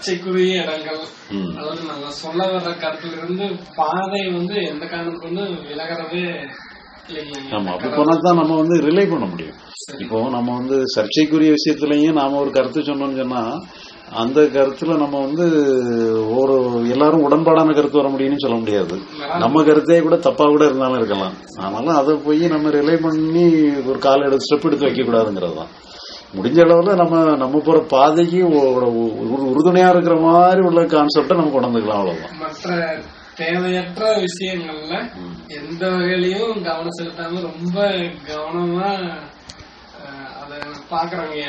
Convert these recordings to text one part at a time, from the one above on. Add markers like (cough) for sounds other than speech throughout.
சர்ச்சைக்குரிய இடங்கள். அதாவது நம்ம சொல்ல வர்ற கருத்துல இருந்து பாதை வந்து எந்த காரணத்துக்கு வந்து விலகிறதே ஆமா அப்படி நம்ம வந்து ரிலே பண்ண முடியும். இப்போ நம்ம வந்து சர்ச்சைக்குரிய விஷயத்துலயும் நாம ஒரு கருத்து சொன்னோம்னு சொன்னா அந்த கருத்துல நம்ம வந்து ஒரு எல்லாரும் உடன்பாடான கருத்து வர முடியும்னு சொல்ல முடியாது. நம்ம கருத்தே கூட தப்பா கூட இருந்தாலும் இருக்கலாம். ஆனாலும் அதை போய் நம்ம ரிலே பண்ணி ஒரு கால எடுத்து ஸ்டெப் எடுத்து வைக்க கூடாதுங்கிறது தான் முடிஞ்ச அளவுல நம்ம நம்ம போற பாதைக்கு உறுதுணையா இருக்கிற மாதிரி உள்ள கான்செப்டை நம்ம கொண்டு வந்துக்கலாம் அவ்வளவுதான். மற்ற தேவையற்ற விஷயங்கள்ல எந்த வகையிலயும் கவனம் செலுத்தாம ரொம்ப கவனமா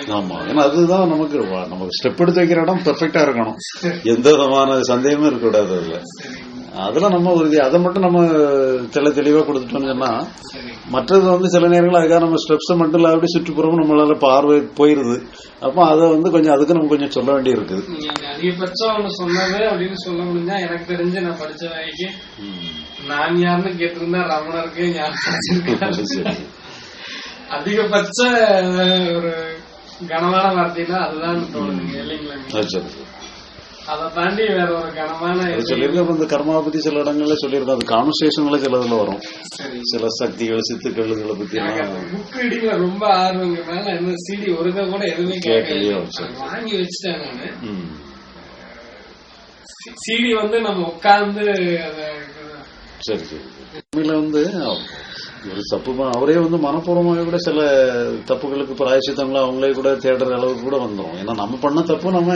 ஆமா. ஏன்னா அதுதான் நமக்கு நமக்கு ஸ்டெப் எடுத்து வைக்கிற இடம் பெர்ஃபெக்டா இருக்கணும். எந்த விதமான சந்தேகமும் இருக்கக்கூடாது அதுல. அதுல நம்ம உறுதி அதை மட்டும் நம்ம தெளி தெளிவா கொடுத்துட்டோம்னு சொன்னா மற்றது வந்து சில நேரங்கள் அதுக்காக நம்ம ஸ்டெப்ஸ் மட்டும் இல்லாத சுற்றுப்புறமும் நம்மளால பார்வை போயிருது. அப்போ அதை வந்து கொஞ்சம் அதுக்கு நம்ம கொஞ்சம் சொல்ல வேண்டி இருக்குது அந்த அதிகபட்சம் ஒண்ணு சொன்னது அப்படின்னு சொல்ல முடிஞ்சா எனக்கு தெரிஞ்சு நான் படிச்ச வரைக்கு நான் யாருன்னு கேட்டிருந்தா ரமணருக்கு ஞாபகம். அதிகபட்ச ஒரு கனமான வார்த்தைனா அதுதான் தோணுதுங்க இல்லைங்களா? அது தாண்டி வேற ஒரு கனமான சொல்லியிருக்க இந்த கர்மாவை பத்தி சில இடங்கள்ல சொல்லியிருக்கோம் அது கான்வர்சேஷன்ல சில இதுல வரும் சில சக்திகள் சித்துக்கள் இதுகளை பத்தி புக் ரீடிங்ல ரொம்ப ஆர்வங்கிறனால என்ன சிடி ஒருக்க கூட எதுவுமே கேட்கலையோ. வாங்கி வச்சுட்டேன் நானு. சிடி வந்து நம்ம உட்கார்ந்து சரி சரி. உண்மையில வந்து ஒரு தப்பு அவரே வந்து மனப்பூர்வமாக கூட சில தப்புகளுக்கு பிராயசித்தங்களை அவங்களே கூட தேடுற அளவுக்கு கூட வந்துடும் ஏன்னா நம்ம பண்ண தப்பு நம்ம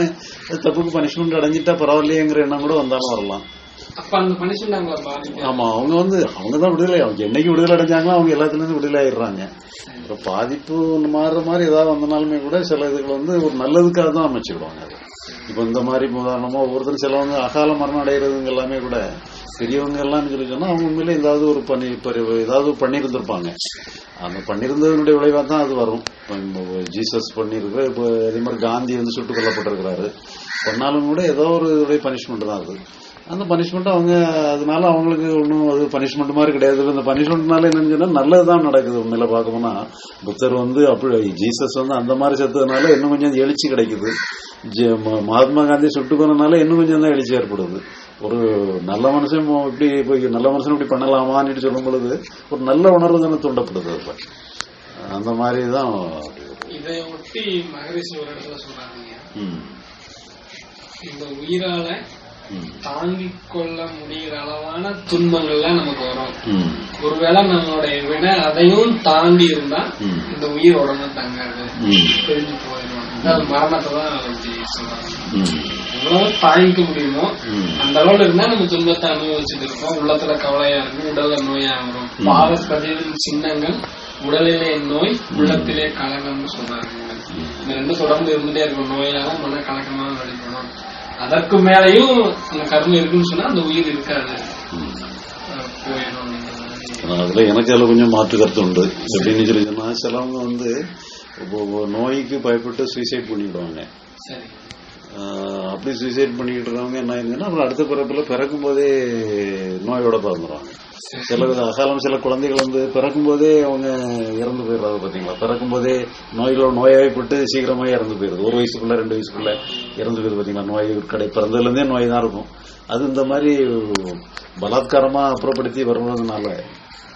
தப்புக்கு பனிஷ்மெண்ட் அடைஞ்சிட்டா பரவாயில்லையேங்கிற எண்ணம் கூட வந்தாலும் வரலாம். ஆமா அவங்க வந்து அவங்க தான் விடுதலை. அவங்க என்னைக்கு விடுதலை அடைஞ்சாங்களோ அவங்க எல்லாத்துல இருந்து விடுதலை ஆயிடுறாங்க. பாதிப்பு மாறுற மாதிரி ஏதாவது வந்தனாலுமே கூட சில இதுகள் வந்து ஒரு நல்லதுக்காக தான் அமைச்சுக்கிடுவாங்க அது இப்ப இந்த மாதிரி உதாரணமா ஒவ்வொருத்தரும் சிலவங்க அகால மரணம் அடைகிறதுங்க எல்லாமே கூட பெரியவங்க எல்லாம் சொல்லி சொன்னா அவங்க உண்மையில ஏதாவது ஒரு பண்ணி பரி- ஏதாவது பண்ணியிருந்திருப்பாங்க. அந்த பண்ணியிருந்ததனுடைய விளைவா தான் அது வரும். ஜீசஸ் பண்ணியிருக்கிற இப்போ அதே மாதிரி காந்தி வந்து சுட்டுக் கொல்லப்பட்டிருக்கிறாரு. பண்ணாலும் கூட ஏதோ ஒரு பனிஷ்மெண்ட் தான் அது. அந்த பனிஷ்மெண்ட் அவங்க அதனால அவங்களுக்கு ஒன்றும் அது பனிஷ்மெண்ட் மாதிரி கிடையாது. இந்த பனிஷ்மெண்ட்னால என்னன்னு சொன்னா நல்லதுதான் நடக்குது உண்மையில பார்க்கணும்னா புத்தர் வந்து அப்படி ஜீசஸ் வந்து அந்த மாதிரி செத்ததுனால இன்னும் கொஞ்சம் எழுச்சி கிடைக்குது. மகாத்மா காந்தி சுட்டுக்கொண்டனால இன்னும் கொஞ்சம் தான் எழுச்சி ஏற்படுது. ஒரு நல்ல மனுஷன் இப்படி இப்ப நல்ல மனுஷன் இப்படி பண்ணலாமான்னு சொல்லும் பொழுது ஒரு நல்ல உணர்வு தானே தூண்டப்படுது அந்த மாதிரி தான் இதை ஒட்டி மகரிஷி ஒரு இடத்துல சொல்றாங்க இந்த உயிரால ம், தாங்கிக் கொள்ள முடிகிற அளவான துன்பங்கள்லாம் நமக்கு வரும். ஒருவேளை நம்மளுடைய விட அதையும் தாண்டி இருந்தா இந்த உயிர் உடனே தங்காது. ம், எவ்வளவு தாங்கிக்க முடியுமோ. அந்த அளவுல இருந்தா நம்ம துன்பத்தை அனுபவிச்சுட்டு இருப்போம். உள்ளத்துல கவலையா இருக்கும் உடல்ல நோயா வரும். பாவப்பதிவின் சின்னங்கள் உடலிலே நோய் உள்ளத்திலே கலகம்னு சொல்றாங்க. இந்த ரெண்டும் தொடர்ந்து இருந்துட்டே இருக்கும். நோயாகவும் மன கலக்கமாக வெளிப்படும் அதற்கு மேலையும் அந்த கர்மம் இருக்குன்னு சொன்னா அந்த உயிர் இருக்காது. போயிடும். அதுல எனக்கு அதுல கொஞ்சம் மாற்று கருத்து உண்டு. எப்படின்னு சொல்லி சொன்னா சிலவங்க வந்து ஒரு நோய்க்கு பயப்பட்டு சூசைட் பண்ணிவிடுவாங்க அப்படி சூசைட் பண்ணிக்கிட்டு இருக்கவங்க என்ன ஆயிருங்கன்னா அப்புறம் அடுத்த பிறப்புல பிறக்கும் போதே நோயோட பிறந்துடுவாங்க சில அகாலம் சில குழந்தைகள் வந்து பிறக்கும் போதே அவங்க இறந்து போயிடுறாங்க பாத்தீங்களா? பிறக்கும் போதே நோய்களோட நோயாய்ப்பட்டு சீக்கிரமா இறந்து போயிருது ஒரு வயசுக்குள்ள ரெண்டு வயசுக்குள்ள இறந்து போயிருது பாத்தீங்களா? நோய் கடை பிறந்ததுல இருந்தே நோய் தான் இருக்கும். அது இந்த மாதிரி பலாத்காரமா அப்புறப்படுத்தி வருவதனால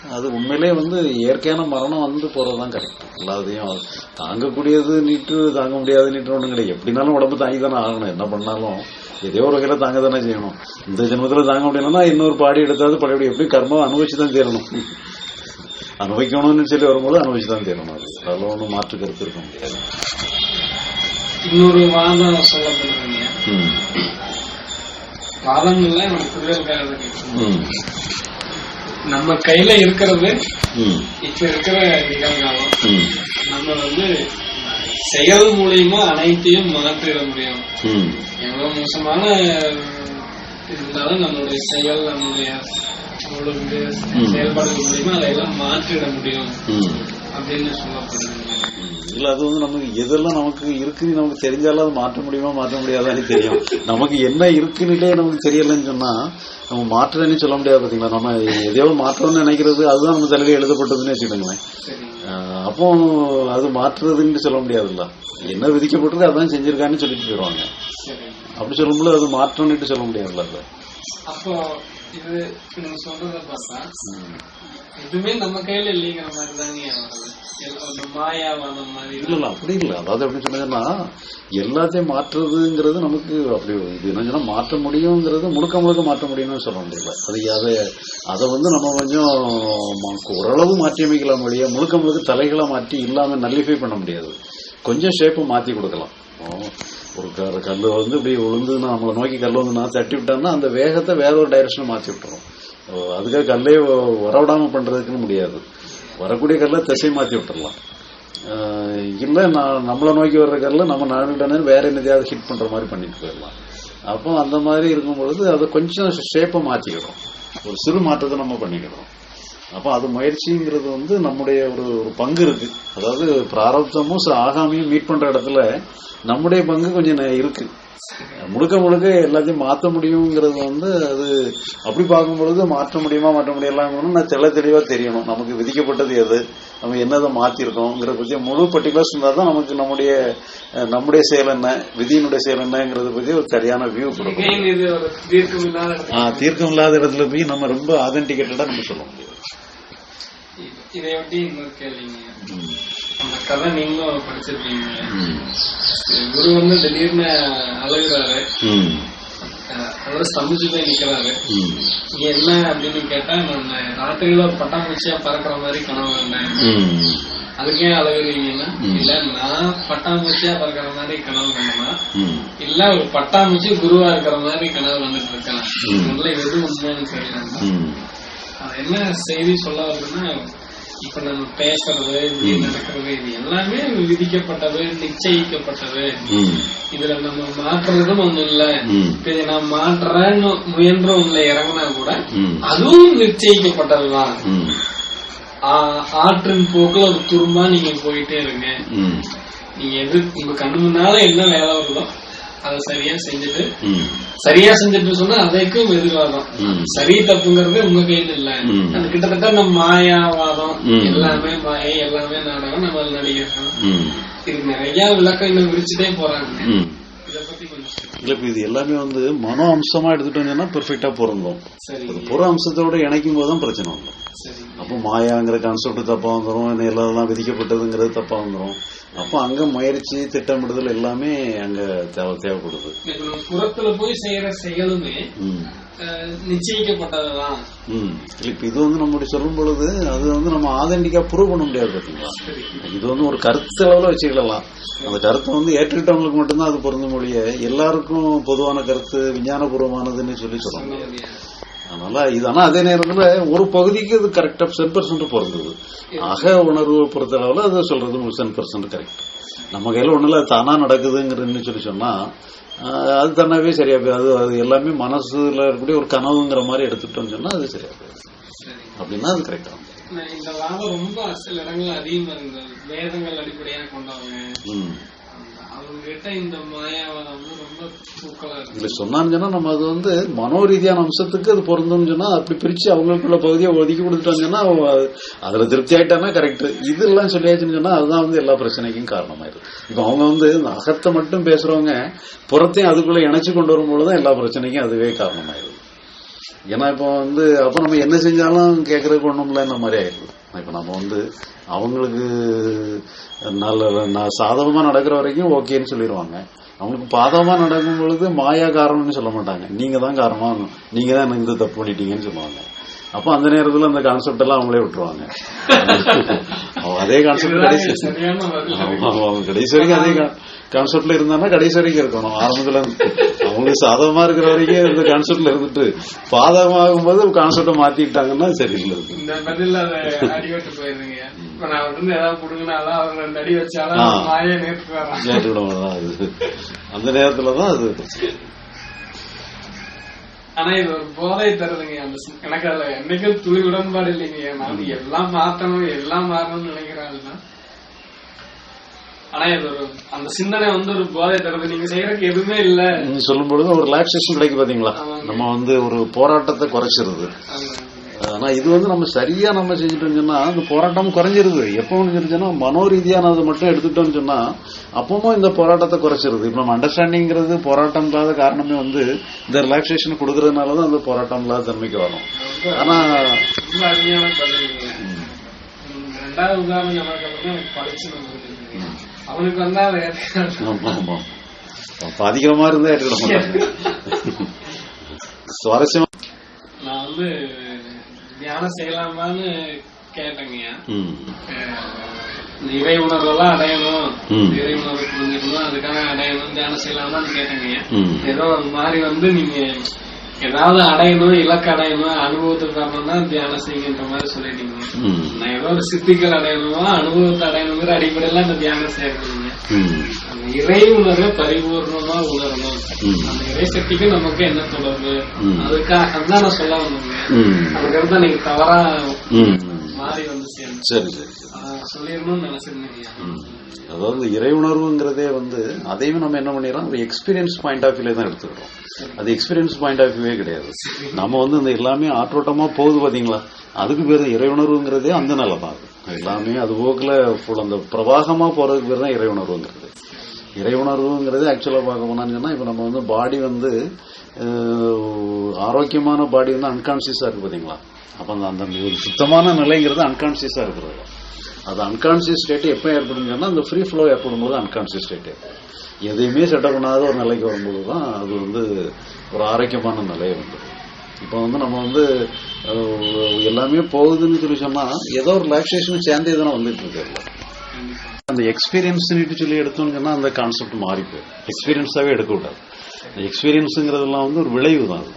அது உண்மையிலே வந்து இயற்கையான மரணம் வந்து போறதுதான் கரெக்ட். எல்லாத்தையும் தாங்கக்கூடியது நீட்டு தாங்க முடியாது நீட்டு ஒண்ணும் கிடையாது. எப்படினாலும் உடம்பு தாங்கி தானே ஆகணும். என்ன பண்ணாலும் ஏதோ ஒரு வகையில தாங்க தானே செய்யணும். இந்த ஜென்மத்துல தாங்க முடியலன்னா இன்னொரு பாடி எடுத்தாவது பழையபடி எப்படி கர்மம் அனுபவிச்சு தான் தீரணும். அனுபவிக்கணும்னு சொல்லி வரும்போது அனுபவிச்சு தான் தீரணும் அது. அதில் ஒன்றும் மாற்று கருத்து இருக்க முடியாது. இன்னொரு வாதம் சொல்லப்படுறீங்க ம். வாதங்கள்ல நம்ம புரியலுக்காக ம். நம்ம கையில இருக்கிறது. இப்ப இருக்கிற நிகழ்காலம். நம்ம வந்து செயல் மூலியமா அனைத்தையும் மாற்றிட முடியும். எவ்வளவு மோசமான இருந்தாலும் நம்மளுடைய செயல் நம்மளுடைய செயல்பாடுகள் மூலியமா அதையெல்லாம் மாற்றிட முடியும். அப்படின்னு சொல்லப்படுது இல்ல அது வந்து நமக்கு எதெல்லாம் நமக்கு இருக்குன்னு நமக்கு தெரிஞ்சாலும் அது மாற்ற முடியுமா மாற்ற முடியாதான்னு தெரியும். நமக்கு என்ன இருக்குன்னுட்டே நமக்கு தெரியலன்னு சொன்னா நம்ம மாற்றலன்னு சொல்ல முடியாது பாத்தீங்களா? நம்ம எதையோ மாற்றணும்னு நினைக்கிறது அதுதான் நம்ம தலையில எழுதப்பட்டதுன்னு வச்சுக்கோங்களேன். அப்போ அது மாற்றுறதுன்னு சொல்ல முடியாதுல்ல. என்ன விதிக்கப்பட்டது அதான் செஞ்சிருக்கான்னு சொல்லிட்டு போயிடுவாங்க அப்படி சொல்லும்போது அது மாற்றம்னுட்டு சொல்ல முடியாதுல்ல அப்போ இது நீங்க சொல்றத பார்த்தா எதுவுமே நம்ம கையில இல்லைங்கிற மாதிரி தாங்க இல்ல இல்ல அப்படி இல்ல அதாவது எப்படி சொன்னதுன்னா எல்லாத்தையும் மாற்றுறதுங்கிறது நமக்கு அப்படி இது என்ன சொன்னா மாற்ற முடியுங்கிறது முழுக்க முழுக்க மாற்ற முடியும்னு சொல்ல முடியல அது அதை அதை வந்து நம்ம கொஞ்சம் ஓரளவு மாற்றி அமைக்கலாம் வழியா முழுக்க முழுக்க தலைகளை மாற்றி இல்லாம நல்லிஃபை பண்ண முடியாது கொஞ்சம் ஷேப்பை மாத்தி கொடுக்கலாம் ஒரு க- வந்து இப்படி விழுந்து நம்மளை நோக்கி கல் வந்து நான் தட்டி விட்டோம்னா அந்த வேகத்தை வேற ஒரு டைரக்ஷன் மாத்தி விட்டுரும் அதுக்காக கல்லே வரவிடாம பண்றதுக்குன்னு முடியாது. வரக்கூடிய கல்லை திசை மாத்தி விட்டுறலாம். இல்லை இல்ல நான் நம்மளை நோக்கி வர்ற கல்ல நம்ம நாடுடனே வேற என்னதையாவது ஹிட் பண்ற மாதிரி பண்ணிட்டு போயிடலாம். அப்போ அந்த மாதிரி இருக்கும் பொழுது அதை கொஞ்சம் ஷேப்பை மாத்திக்கிறோம் ஒரு சிறு மாற்றத்தை நம்ம பண்ணிக்கிறோம் அப்போ அது முயற்சிங்கிறது வந்து நம்முடைய ஒரு ஒரு பங்கு இருக்கு. அதாவது பிராரப்தமும் ஆகாமியும் மீட் பண்ற இடத்துல நம்முடைய பங்கு கொஞ்சம் இருக்கு. முழுக்க முழுக்க எல்லாத்தையும் மாற்ற முடியுங்கிறது வந்து அது அப்படி பார்க்கும் பொழுது மாற்ற முடியுமா மாற்ற முடியலாம்னு நான் தெள்ள தெளிவா தெரியணும். நமக்கு விதிக்கப்பட்டது எது? நம்ம என்னதை மாத்திருக்கோங்கிற பத்தி முழு பர்டிகுலர்ஸ் இருந்தால் தான் நமக்கு நம்முடைய நம்முடைய செயல் என்ன? விதியினுடைய செயல் என்னங்கிறத பத்தி ஒரு சரியான வியூ கொடுக்கும் தீர்க்கம் இல்லாத இடத்துல போய் நம்ம ரொம்ப ஆதென்டிகேட்டடா நம்ம சொல்ல முடியாது இது- இதை ஒட்டி இன்னொரு கேள்விங்க? ம். அந்த கதை நீங்களும் படிச்சிருப்பீங்க ம். குரு வந்து திடீர்னு அழுகுறாரு. அவர் ஸ்தம்பிச்சு போய் நிக்கிறாரு. என்ன அப்படின்னு கேட்டா நான் ராத்திரியில பட்டாம்பூச்சியா பறக்கிற மாதிரி கனவு ம். அதுக்கே அழுகுறீங்கன்னா இல்ல நான் பட்டாம்பூச்சியா பறக்கிற மாதிரி கனவு கண்டனா. இல்ல ஒரு பட்டாம்பூச்சி குருவா இருக்கிற மாதிரி கனவு கண்டுட்டு இருக்கேன். முதல்ல எது உண்மைன்னு என்ன செய்தி சொல்ல வருதுன்னா இப்ப நம்ம பேசுறது இப்படி நடக்கிறது இது எல்லாமே விதிக்கப்பட்டது நிச்சயிக்கப்பட்டது. இதுல நம்ம மாற்றுறதும் ஒண்ணு இல்ல. இதை நான் மாற்றுறேன்னு முயன்ற உள்ள இறங்கினா கூட. அதுவும் நிச்சயிக்கப்பட்டதுதான். ஆற்றின் போக்குல ஒரு துரும்பா நீங்க போயிட்டே இருங்க. நீங்க எது உங்க கண்ணு முன்னால என்ன வேலை வருதோ அதை சரியா செஞ்சுட்டு ம். சரியா செஞ்சுட்டு சொன்னா அதைக்கும் எதிர்வாதம். சரி தப்புங்கிறது உங்க கையில இல்ல. அது கிட்டத்தட்ட நம்ம மாயாவாதம். எல்லாமே மாயை எல்லாமே நாடகம் நம்ம நடிகர்கள் ம். இது நிறைய விளக்கம் இன்னும் விரிச்சுட்டே போறாங்க ம். இத பத்தி கொஞ்சம் சொல்லுங்க. இல்ல இப்ப இது எல்லாமே வந்து மனோ அம்சமா எடுத்துட்டோம்னா பெர்ஃபெக்டா பொருந்தும் புற அம்சத்தோட இணைக்கும் போது தான் பிரச்சனை வரும் சரி அப்போ மாயாங்கிற கான்செப்ட் தப்பா வந்துடும் எல்லாம் விதிக்கப்பட்டதுங்கிறது தப்பா வந்துடும் அப்போ அங்க முயற்சி திட்டமிடுதல் எல்லாமே அங்க தேவை தேவைப்படுது. புறத்துல போய் செய்யற செயலுமே நிச்சயிக்கப்பட்டதுதான். இப்ப இது வந்து நம்ம இப்படி சொல்லும் பொழுது அது வந்து நம்ம ஆதென்டிக்கா ப்ரூவ் பண்ண முடியாது பாத்தீங்களா? இது வந்து ஒரு கருத்து அளவுல வச்சுக்கலாம் அந்த கருத்தை வந்து ஏற்றுக்கிட்டவங்களுக்கு மட்டும்தான் அது பொருந்த மொழிய எல்லாருக்கும் பொதுவான கருத்து விஞ்ஞானபூர்வமானதுன்னு சொல்லி சொல்ல முடியாது. அதனால இது ஆனா அதே நேரத்துல ஒரு பகுதிக்கு இது கரெக்டா சென் பர்சன்ட் பொருந்தது அக உணர்வை பொறுத்த அளவுல அது சொல்றது சென் பர்சன்ட் கரெக்ட் நம்ம கையில ஒண்ணுல அது தானா நடக்குதுங்கிறன்னு சொல்லி சொன்னா ஆஹ், அது தானாவே சரியா அது அது எல்லாமே மனசுல இருக்கக்கூடிய ஒரு கனவுங்கிற மாதிரி எடுத்துட்டோம்னு சொன்னா அது சரியா போயிடும் சரி அப்படின்னா அது கரெக்டா நான் இந்த வாதம் ரொம்ப சில இடங்கள் அதிகமா இருந்தது. வேதங்கள் அடிப்படையாக கொண்டவங்க. ம் அந்த நம்ம அது வந்து மனோரீதியான அம்சத்துக்கு அது பொருந்தும்னு சொன்னா அப்படி பிரிச்சு அவங்களுக்குள்ள பகுதியை ஒதுக்கி கொடுத்துட்டாங்கன்னா அதுல திருப்தி ஆயிட்டானா? கரெக்ட் இதெல்லாம் சொல்லியாச்சுன்னு சொன்னா அதுதான் வந்து எல்லா பிரச்சனைக்கும் காரணமாயிருது இப்ப அவங்க வந்து அகத்தை மட்டும் பேசுறவங்க புறத்தையும் அதுக்குள்ள இணைச்சு கொண்டு வரும்பொழுதுதான் எல்லா பிரச்சனைக்கும் அதுவே காரணமாயிருது ஏன்னா இப்போ வந்து அப்ப நம்ம என்ன செஞ்சாலும் கேட்கறதுக்கு ஒண்ணும்ல இந்த மாதிரி ஆயிடுது. இப்ப நம்ம வந்து அவங்களுக்கு நல்ல நான் சாதகமா நடக்கிற வரைக்கும் ஓகேன்னு சொல்லிடுவாங்க அவங்களுக்கு பாதகமா நடக்கும் பொழுது மாயா காரணம்னு சொல்ல மாட்டாங்க. நீங்க தான் காரணம் நீங்க தான் எனக்கு இந்த தப்பு பண்ணிட்டீங்கன்னு சொல்லுவாங்க. அப்ப அந்த நேரத்துல அந்த கான்செப்ட் எல்லாம் அவங்களே விட்டுருவாங்க. அவங்க அதே கான்செப்ட் கடைசி கடைசி வரைக்கும் அதே கான்செப்ட்ல இருந்தாங்கன்னா கடைசி வரைக்கும் இருக்கணும் ஆரம்பத்துல இருந்து. அவங்களுக்கு சாதகமா இருக்கிற வரைக்கும் இந்த கான்செப்ட்ல இருந்துட்டு பாதகமாகும் போது கான்செப்டை மாத்திட்டாங்கன்னா சரியில்லை இருக்கு இந்த பதில் அதை அடிபட்டு போயிருங்க இப்ப நான் வந்து ஏதாவது புடுங்கினாலும் அவர் ரெண்டு அடி வச்சாலும் ஆ. மாய நேற்று வரான் கேட்டுவிடுவோம் அது அந்த நேரத்துல தான் அது பிரச்சனை. ஆனா இது ஒரு போதை தருதுங்க அந்த எனக்கு அதுல என்னைக்கும் துளி உடன்பாடு இல்லைங்க. நான் எல்லாம் மாத்தணும் எல்லாம் மாறணும்னு நினைக்கிறாள்னா ஆனா இது ஒரு அந்த சிந்தனை வந்து ஒரு போதை தருது. நீங்க செய்யறதுக்கு எதுவுமே இல்ல. நீங்க சொல்லும் பொழுது ஒரு ரிலாக்ஸேஷன் கிடைக்கும் பாத்தீங்களா? நம்ம வந்து ஒரு போராட்டத்தை குறைச்சிருது. ஆனா இது வந்து நம்ம சரியா நம்ம செஞ்சுட்டோம்னு சொன்னா அந்த போராட்டம் குறைஞ்சிருது. எப்போ சொன்னா மனோரீதியானது மட்டும் எடுத்துட்டோம்னு சொன்னா அப்பவும் இந்த போராட்டத்தை குறைச்சிருது. இப்ப நம்ம அண்டர்ஸ்டாண்டிங்கிறது போராட்டம் இல்லாத காரணமே வந்து இந்த ரிலாக்ஸேஷன் கொடுக்கறதுனாலதான் அந்த போராட்டம் இல்லாத தன்மைக்கு வரும் ஆனா ரெண்டாவது உதாரணம் படிச்சு அவனுக்கு வந்தா அதை ஏத்துக்கிறான். ஆமா ஆமா. பாதிக்கிற மாதிரி இருந்தா மாட்டாங்க. (laughs) சுவாரஸ்யமா நான் வந்து தியானம் செய்யலாமான்னு. இந்த இறை உணர்வெல்லாம் அடையணும். இறை உணர்வு புரிஞ்சுக்கணும் அதுக்காக அடையணும் தியானம் செய்யலாமான்னு கேட்டேங்கய்யா ம். ஏதோ அந்த மாதிரி வந்து நீங்க ஏதாவது அடையணும் இலக்கு அடையணும் அனுபவத்துக்கு வரணும்னா தியானம் செய்யுங்கன்ற மாதிரி சொல்லிட்டீங்க. நான் ஏதோ ஒரு சித்திகள் அடையணுமா அனுபவத்தை அடையணுங்கிற அடிப்படையில அந்த தியானம் செய்யறீங்க இறை உணர்வை பரிபூர்ணமா உணரணும். அந்த இறை சக்திக்கு நமக்கு என்ன தொடர்பு. அதுக்காக தான் நான் சொல்ல வந்தேங்க ம். அதுக்கு தான் நீங்க தவறா. மாறி வந்து சரி சரி சொல்லிடணும்னு நினைச்சிருந்தீங்க ம். அதாவது இறை உணர்வுங்கிறதே வந்து அதையும் நம்ம என்ன பண்ணிடுறோம் ஒரு எக்ஸ்பீரியன்ஸ் பாயிண்ட் ஆஃப் வியூல தான் எடுத்துக்கிறோம் அது எக்ஸ்பீரியன்ஸ் பாயிண்ட் ஆஃப் வியூவே கிடையாது நம்ம வந்து இந்த எல்லாமே ஆற்றோட்டமா போகுது பாத்தீங்களா அதுக்கு பேர் இறை உணர்வுங்கிறதே அந்த நிலை தான். எல்லாமே அது போக்குல அந்த பிரவாகமா போறதுக்கு பேர் தான் இறை உணர்வுங்கிறது இறை உணர்வுங்கிறது ஆக்சுவலா பார்க்க போனான்னு சொன்னா இப்ப நம்ம வந்து பாடி வந்து ஆரோக்கியமான பாடி வந்து அன்கான்சியஸா இருக்கு பாத்தீங்களா? அப்ப அந்த அந்த ஒரு சுத்தமான நிலைங்கிறது அன்கான்சியஸா இருக்கிறது. அது அன்கான்சியஸ் ஸ்டேட் எப்போ ஏற்படும் சொன்னா அந்த ஃப்ரீ ஃப்ளோ ஏற்படும் போது அன்கான்சியஸ் ஸ்டேட் எதையுமே செட்டப் பண்ணாத ஒரு நிலைக்கு வரும்போது தான் அது வந்து ஒரு ஆரோக்கியமான நிலை வந்து. இப்போ வந்து நம்ம வந்து எல்லாமே போகுதுன்னு சொல்லி சொன்னா ஏதோ ஒரு ரிலாக்ஸேஷன் சேர்ந்தே தானே வந்துட்டு இருக்கு. அந்த எக்ஸ்பீரியன்ஸ் சொல்லி எடுத்தோம்னு சொன்னா அந்த கான்செப்ட் மாறி போயிடும் எக்ஸ்பீரியன்ஸாவே எடுக்க கூடாது அந்த எக்ஸ்பீரியன்ஸுங்கிறதெல்லாம் வந்து ஒரு விளைவு தான் அது.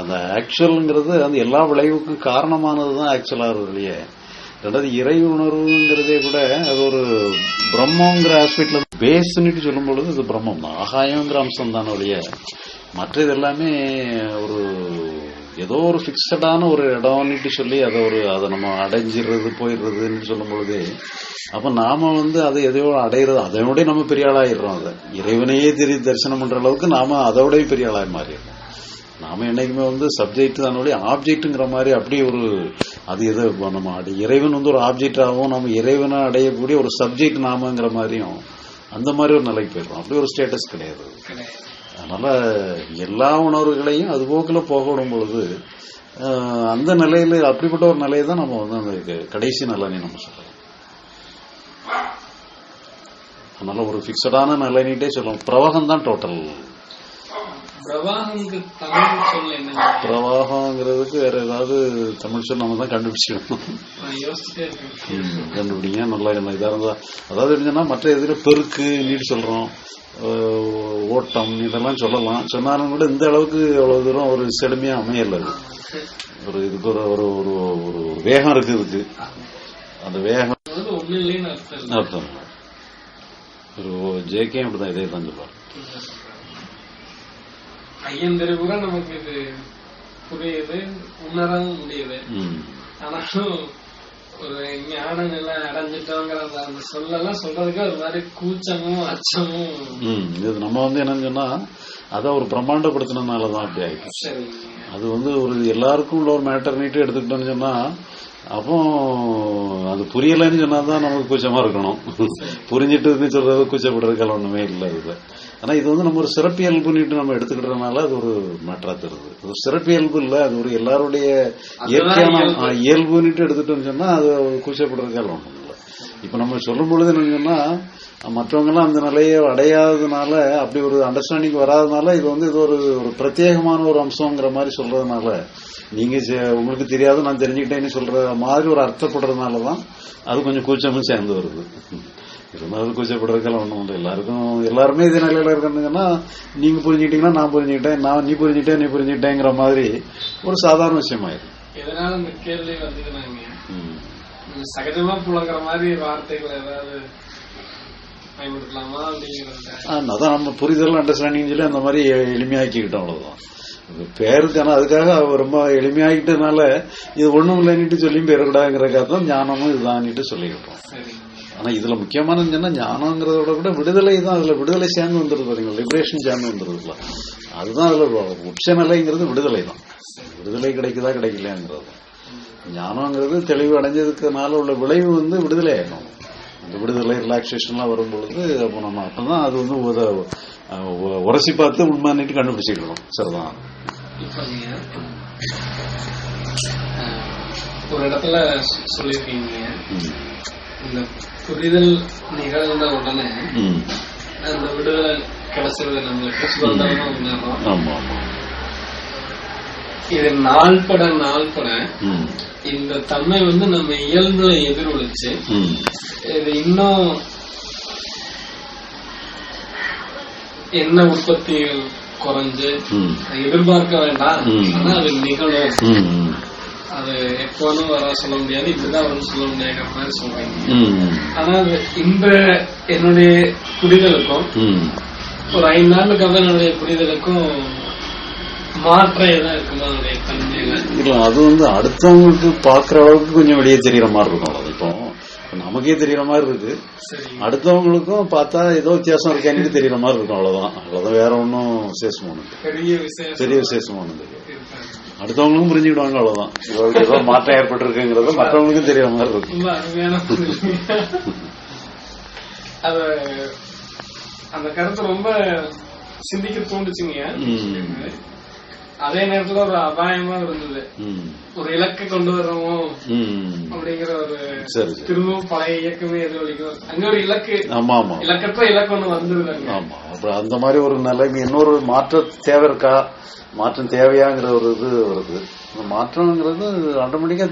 அந்த ஆக்சுவல்ங்கிறது அந்த எல்லா விளைவுக்கும் காரணமானது தான் ஆக்சுவலா இல்லையே. ரெண்டாவது இறை உணர்வுங்கிறதே கூட அது ஒரு பிரம்மங்கிற ஆஸ்பெக்ட்ல பேஸ்ன்னுட்டு சொல்லும் பொழுது அது பிரம்மம். தான் ஆகாயங்கிற அம்சம் தானே ஒழிய. மற்றது எல்லாமே ஒரு ஏதோ ஒரு பிக்சடான ஒரு இடம்னுட்டு சொல்லி அதை ஒரு அதை நம்ம அடைஞ்சிடுறது போயிடுறதுன்னு சொல்லும் பொழுது அப்ப நாம வந்து அதை எதையோ அடையிறது அதனோட நம்ம பெரிய ஆளாயிடுறோம் அதை. இறைவனையே தெரிய தரிசனம் பண்ற அளவுக்கு நாம அதோடய பெரிய ஆளாய் மாறிடுறோம். நாம என்னைக்குமே வந்து சப்ஜெக்ட் தானோடைய ஆப்ஜெக்ட்ங்கிற மாதிரி அப்படி ஒரு அது எது நம்ம அடை- இறைவன் வந்து ஒரு ஆப்ஜெக்டாகவும் நம்ம இறைவனை அடையக்கூடிய ஒரு சப்ஜெக்ட் நாமங்கிற மாதிரியும் அந்த மாதிரி ஒரு நிலைக்கு போயிடுறோம். அப்படி ஒரு ஸ்டேட்டஸ் கிடையாது. அதனால எல்லா உணர்வுகளையும் அது போக்கில் போக விடும் பொழுது அந்த நிலையில அப்படிப்பட்ட ஒரு நிலையை தான் நம்ம வந்து அந்த கடைசி நிலையை நம்ம சொல்லலாம். அதனால ஒரு பிக்சடான நிலைனிட்டே சொல்லலாம் பிரவகம் தான் டோட்டல் பிரவாகம்க்கு தமிழ் சொல்ல என்னங்க பிரவாகங்கிறதுக்கு வேற ஏதாவது தமிழ் சொல் நம்ம தான் கண்டுபிடிச்சிடணும் நான் யோசிச்சுட்டே இருக்கேன் ம், கண்டுபிடிங்க நல்லா என்ன இதா இருந்தா அதாவது எப்படின்னா மற்ற எதிர பெருக்கு நீட்டு சொல்றோம். ஓட்டம் இதெல்லாம் சொல்லலாம். சொன்னாலும் கூட இந்த அளவுக்கு அவ்வளவு தூரம் ஒரு செழுமையா அமையல ஒரு இதுக்கு ஒரு ஒரு ஒரு ஒரு வேகம் இருக்கு இதுக்கு. அந்த வேகம். அர்த்தம். ஒரு ஜேகே அப்படிதான் இதே தான் சொல்லுவார். ஐயன் தெரிவுற நமக்கு இது புரியுது உணரவும் முடியுது. ஆனாலும் ஒரு ஞான நிலை அடைஞ்சிட்டோங்கிற அந்த சொல்லெல்லாம் சொல்றதுக்கு ஒரு மாதிரி கூச்சமும் அச்சமும். இது நம்ம வந்து என்னன்னு சொன்னா அதை ஒரு பிரம்மாண்டப்படுத்தினதுனால தான் அப்படி ஆயிடுச்சு. அது வந்து ஒரு எல்லாருக்கும் உள்ள ஒரு மேட்டர்னிட்டு எடுத்துக்கிட்டோம்னு சொன்னா அப்போ அது புரியலைன்னு சொன்னா தான் நமக்கு கூச்சமா இருக்கணும். புரிஞ்சிட்டு சொல்றது கூச்சப்படுறதுக்கால ஒண்ணுமே இல்லை இதுல ஆனா இது வந்து நம்ம ஒரு சிறப்பியல்புன்னுட்டு நம்ம எடுத்துக்கிட்டதுனால அது ஒரு மேட்டரா தருது ஒரு சிறப்பியல்பு இல்ல அது ஒரு எல்லாருடைய இயற்கையான இயல்புன்னுட்டு எடுத்துட்டோம்னு சொன்னா அது கூச்சப்படுறதுக்கால ஒண்ணும் இல்லை இப்ப நம்ம சொல்லும் பொழுது என்னங்கன்னா மற்றவங்கெல்லாம் அந்த நிலையை அடையாததுனால அப்படி ஒரு அண்டர்ஸ்டாண்டிங் வராதனால இது வந்து இது ஒரு ஒரு பிரத்யேகமான ஒரு அம்சங்கிற மாதிரி சொல்றதுனால நீங்க உங்களுக்கு தெரியாது நான் தெரிஞ்சுக்கிட்டேன்னு சொல்ற மாதிரி ஒரு அர்த்தப்படுறதுனால தான் அது கொஞ்சம் கூச்சமும் சேர்ந்து வருது. இருந்தாலும் கூச்சப்படுறதுக்கெல்லாம் ஒன்றும் இல்லை. எல்லாருக்கும் எல்லாருமே இதே நிலையில இருக்கணுங்கன்னா நீங்க புரிஞ்சுக்கிட்டீங்கன்னா நான் புரிஞ்சுக்கிட்டேன் நான் நீ புரிஞ்சுட்டேன் நீ புரிஞ்சுக்கிட்டேங்கிற மாதிரி ஒரு சாதாரண விஷயமாயிருக்கு எதனால இந்த கேள்வி வந்ததுனாங்க சகஜமா புழங்குற மாதிரி வார்த்தைகள் ஏதாவது பயன்படுத்தலாமா அப்படிங்கிறது ஆ, அதான் நம்ம புரிதல் அண்டர்ஸ்டாண்டிங் சொல்லி அந்த மாதிரி எளிமையாக்கிக்கிட்டோம் அவ்வளவுதான். பேருக்கு அதுக்காக அவ ரொம்ப எளிமையாக்கிட்டனால இது ஒண்ணும் இல்லைன்னுட்டு சொல்லி பெறக்கூடாதுங்கிறக்காக தான் ஞானமும் இதுதான்னுட்டு சொல்லிக்கிட்டோம். ஆனா இதுல முக்கியமான என்னன்னா ஞானங்கிறத விட விடுதலை தான் அதுல விடுதலை சேர்ந்து வந்துருது பாத்தீங்களா லிபரேஷன் சேர்ந்து வந்துருதுல அதுதான் அதுல உச்ச நிலைங்கிறது விடுதலை தான். விடுதலை கிடைக்குதா கிடைக்கலையாங்கிறது. ஞானங்கிறது தெளிவு அடைஞ்சதுக்குனால உள்ள விளைவு வந்து விடுதலை ஆயிடும் அந்த விடுதலை ரிலாக்ஸேஷன்லாம் வரும் பொழுது அப்போ நம்ம அப்பதான் அது வந்து உரசி பார்த்து உண்மைன்னுட்டு கண்டுபிடிச்சிக்கணும் சரிதான். ஒரு இடத்துல சொ- சொல்லியிருக்கீங்க. ம். இந்த புரிதல் நிகழ்ந்த உடனே. அந்த விடுதலை கிடைச்சது நம்மளுக்கு சுதந்திரமா உணர்றோம் இது நாள்பட நாள்பட. இந்த தன்மை வந்து நம்ம இயல்புல எதிரொலிச்சு. இது இன்னும் என்ன உற்பத்திகள் குறைஞ்சு. எதிர்பார்க்க வேண்டாம். ஆனா அது நிகழும். அது எப்போதும் வர சொல்ல முடியாது இப்படிதான் வரும்னு சொல்ல முடியாதுங்கிற மாதிரி சொல்றீங்க. ஆனா அது இந்த என்னுடைய புரிதலுக்கும். ஒரு ஐந்து நாளுக்கு அப்புறம் என்னுடைய புரிதலுக்கும் மாற்றம் எதாவது இருக்குமா அதனுடைய தன்மையில இல்ல அது வந்து அடுத்தவங்களுக்கு பாக்குற அளவுக்கு கொஞ்சம் வெளியே தெரியற மாதிரி இருக்கும். அவ்வளவு. இப்போ நமக்கே தெரியற மாதிரி இருக்கு. அடுத்தவங்களுக்கும் பார்த்தா ஏதோ வித்தியாசம் இருக்கேன்னு தெரியற மாதிரி இருக்கும். அவ்வளவுதான். அவ்வளவுதான் வேற ஒன்றும் விசேஷம் ஒண்ணு பெரிய விஷயம் பெரிய விசேஷம் ஒண்ணு தெரியாது இருக்காது. அடுத்தவங்களும் புரிஞ்சுக்கிடுவாங்க அவ்வளவுதான். இவருக்கு ஏதோ மாற்றம் ஏற்பட்டிருக்குங்கிறது மற்றவங்களுக்கும் தெரியற மாதிரி இருக்கும். அது அந்த கருத்து ரொம்ப சிந்திக்க தூண்டுச்சுங்க. அதே நேரத்துல ஒரு அபாயமா இருந்தது. ஒரு இலக்கை கொண்டு வர்றோம். அப்படிங்கிற ஒரு திரும்பவும் பழைய இயக்கமே எதிரொலிக்கும். அங்க ஒரு இலக்கு. ஆமா ஆமா. இலக்கற்ற இலக்கு ஒண்ணு ஆமா. அப்புறம் அந்த மாதிரி ஒரு நிலைமை இன்னொரு மாற்ற தேவை இருக்கா? மாற்றம் தேவையாங்கிற ஒரு இது வருது. மாற்றம்ங்கிறது ஆட்டோமேட்டிக்கா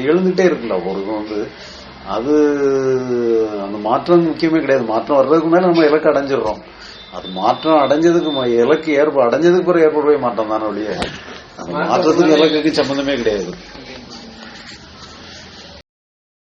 நிகழ்ந்துட்டே இருக்குல்ல ஒரு வந்து. அது அந்த மாற்றம் முக்கியமே கிடையாது. மாற்றம் வர்றதுக்கு மேல நம்ம இலக்கு அடைஞ்சிடுறோம். அது மாற்றம் அடைஞ்சதுக்கு இலக்கு ஏற்ப அடைஞ்சதுக்கு பிறகு ஏற்படவே மாற்றம் தானே ஒழிய. மாற்றத்துக்கு இலக்குக்கு சம்பந்தமே கிடையாது.